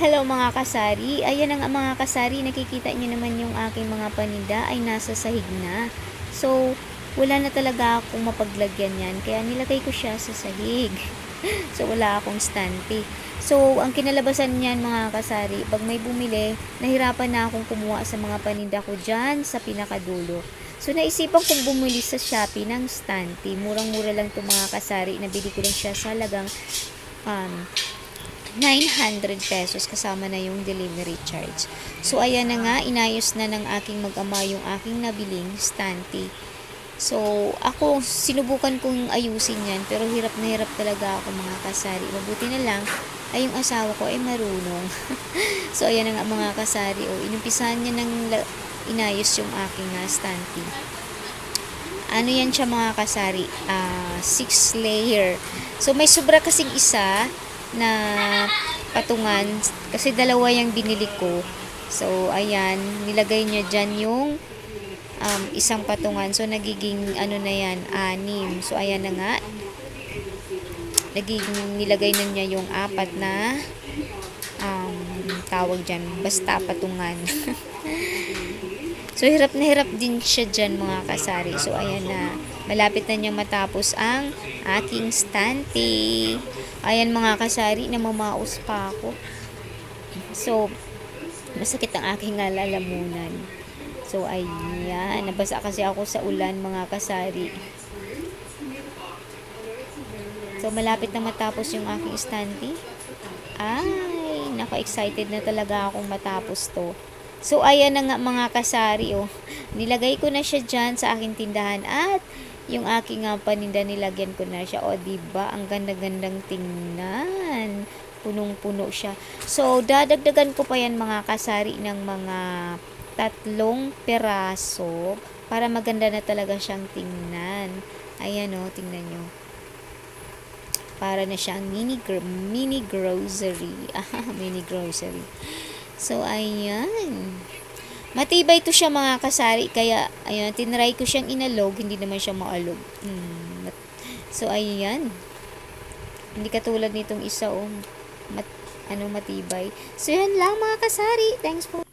Hello mga kasari. Ayan ang mga kasari. Nakikita nyo naman yung aking mga paninda ay nasa sahig na. So, wala na talaga akong mapaglagyan yan. Kaya nilagay ko siya sa sahig. so, wala akong stante. So, ang kinalabasan niyan mga kasari, pag may bumili, nahirapan na akong kumuha sa mga paninda ko dyan sa pinakadulo. So, naisipan kong bumili sa Shopee ng stante. Murang-mura lang itong mga kasari. Nabili ko lang siya sa lagang um, 900 pesos kasama na yung delivery charge. So, ayan na nga, inayos na ng aking mag-ama yung aking nabiling stante. So, ako, sinubukan kong ayusin yan, pero hirap na hirap talaga ako mga kasari. Mabuti na lang, ay yung asawa ko ay marunong. so, ayan na nga mga kasari. O, inumpisahan niya ng inayos yung aking uh, stante. Ano yan siya mga kasari? Ah, six layer. So, may sobra kasing isa na patungan. Kasi dalawa yung binili ko. So ayan nilagay niya dyan yung um, isang patungan. So nagiging ano na yan anim. So ayan na nga. Nagiging nilagay na niya yung apat na um, tawag dyan. Basta patungan so hirap na hirap din siya dyan mga kasari so ayan na malapit na niya matapos ang aking stante Ayan mga kasari, namamaos pa ako. So, masakit ang aking lalamunan. So, ayan. Nabasa kasi ako sa ulan mga kasari. So, malapit na matapos yung aking stante. Ay, nako-excited na talaga akong matapos to. So, ayan na nga mga kasari, oh. Nilagay ko na siya dyan sa aking tindahan at yung aking uh, paninda nilagyan ko na siya. O, di ba Ang ganda-gandang tingnan. Punong-puno siya. So, dadagdagan ko pa yan mga kasari ng mga tatlong peraso para maganda na talaga siyang tingnan. Ayan o, tingnan nyo. Para na siyang mini, mini grocery. Ah, mini grocery. So, ayan. Matibay to siya mga kasari. Kaya, ayan, tinry ko siyang inalog. Hindi naman siya maalog. Hmm. So, ayan. Hindi katulad nitong isa, oh. Mat, ano, matibay. So, yan lang mga kasari. Thanks for